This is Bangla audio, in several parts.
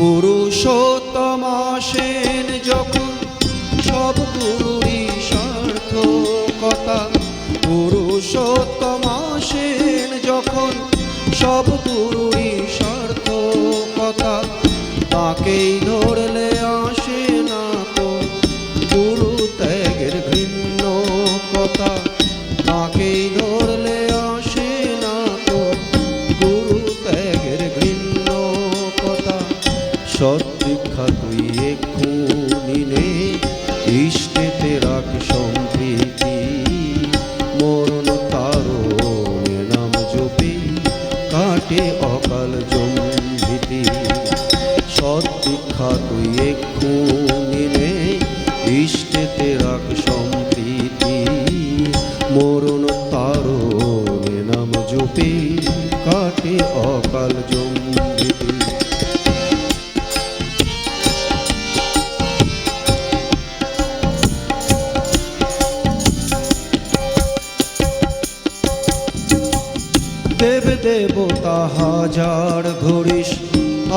পুরুষোত্তম সেন যখন, সব গুরুরই সার্থকতা। পুরুষোত্তম সেন যখন, সব গুরুরই সার্থকতা। তাকেই ধরলে আসে না তো গুরু ত্যাগের ভিন্ন কথা তাকেই ধরলে ইষ্টেতে রাখ সম্প্রীতি, মরণ তারণে নাম জপি, কাটে অকাল জম্ভিতি সদীক্ষা তুই এক্ষুনি নে, ইষ্টেতে রাখ সম্প্রীতি, মরণ তারণে নাম জপি, কাটে অকাল জম্ভিতি দেব দেবতা হাজার ধরিস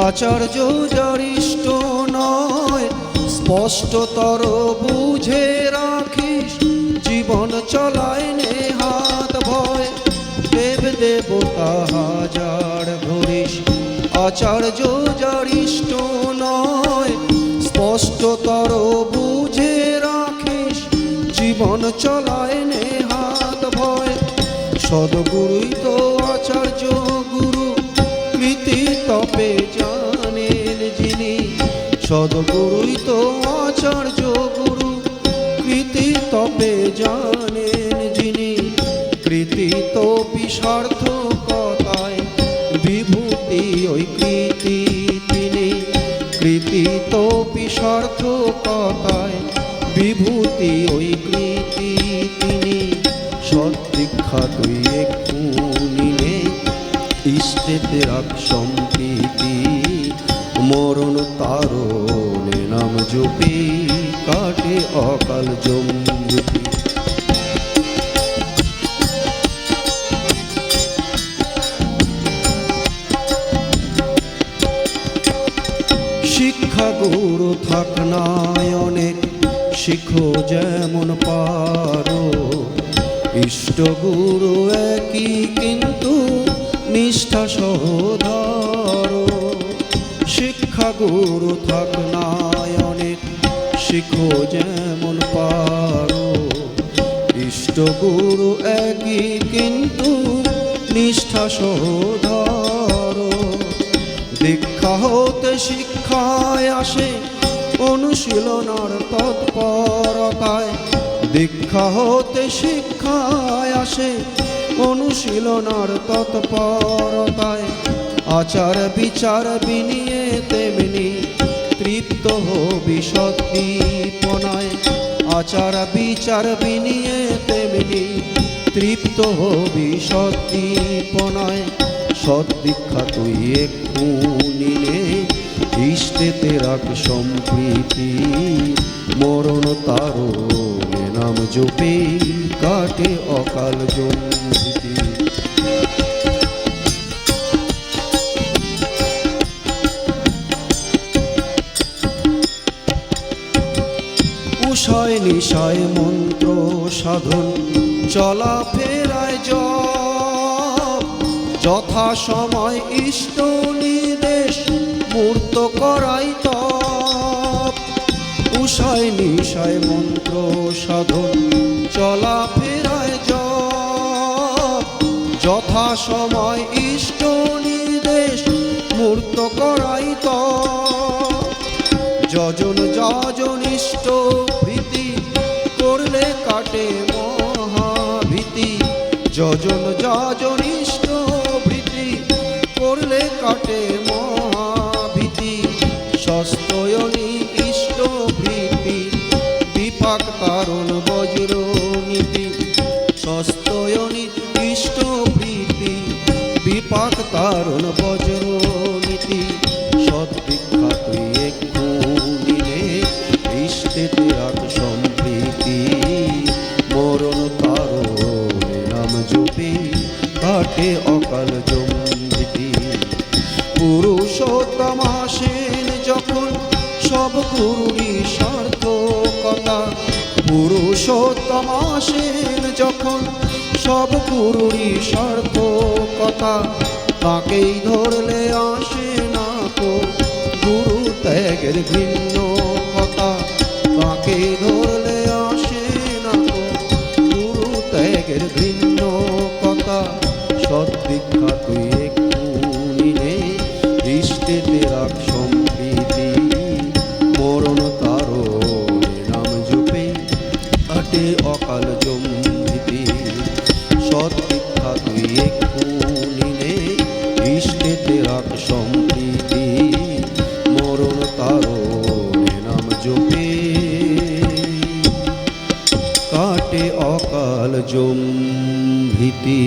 আচার্য যারিষ্ট নয়, স্পষ্টতর বুঝে রাখিস, জীবন চলায় নে হাত ভয়। দেব দেবতা হাজার ধরিস আচার্য যারিষ্ট নয়, স্পষ্টতর বুঝে রাখিস, জীবন চলায় নে হাত ভয়। সদগুরুই তো কৃতি তপে জানেন যিনি। সদগুরুই তো আচার্য গুরু। কৃতি তপে জানেন যিনি। কৃতি তো বিস্বার্থ কথায় বিভূতি ওই কৃতি তিনি। কৃতি তো বিস্বার্থ কথায় বিভূতি ওই নাম জপি, কাটে অকাল জম্বি শিক্ষা গুরু থাক অনেক, শিখো যেমন পারো। ইষ্ট গুরু একই, কিন্তু নিষ্ঠা সহধারো শিক্ষা গুরু থাক অনেক শিখো যেমন পারো। ইষ্ট গুরু একই কিন্তু নিষ্ঠা সহধারো দীক্ষা হতে শিক্ষায় আসে অনুশীলনার তৎপরতায়। দীক্ষা হতে শিক্ষায় আসে অনুশীলনার তৎপরতায়। আচার বিচার বিনিয়ে তেমনি তৃপ্ত হবি আচার বিচার বিনিয়ে তেমনি তৃপ্ত হবি সদ্দীপনায় তুই এক্ষুনি নে ইষ্টেতে রাখ সম্প্রীতি। মরণ তারণে নাম জপে কাটে অকাল জম্বিতি উষায় নিশায় মন্ত্র সাধন, চলা ফেরায় যথা সময় ইষ্ট নির্দেশ, মূর্ত করাই তপ। উষায় নিশায় মন্ত্র সাধন, চলা ফেরায় যথা সময় ইষ্ট নির্দেশ, মূর্ত করাই তপ। যজন যজনিষ্ঠ ভীতি করলে কাটে মহাভীতি। যজন যজনিষ্ঠ ভীতি করলে কাটে মহাভীতি। সস্তয়নী ইষ্ট ভীতি, বিপাক কারণ আসেন যখন সব গুরুরই সার্থকতা। পুরুষোত্তম আসেন যখন সব গুরুরই সার্থকতা। তাকেই ধরলে আসে না তো গুরু ত্যাগের ভিন্ন ভীতি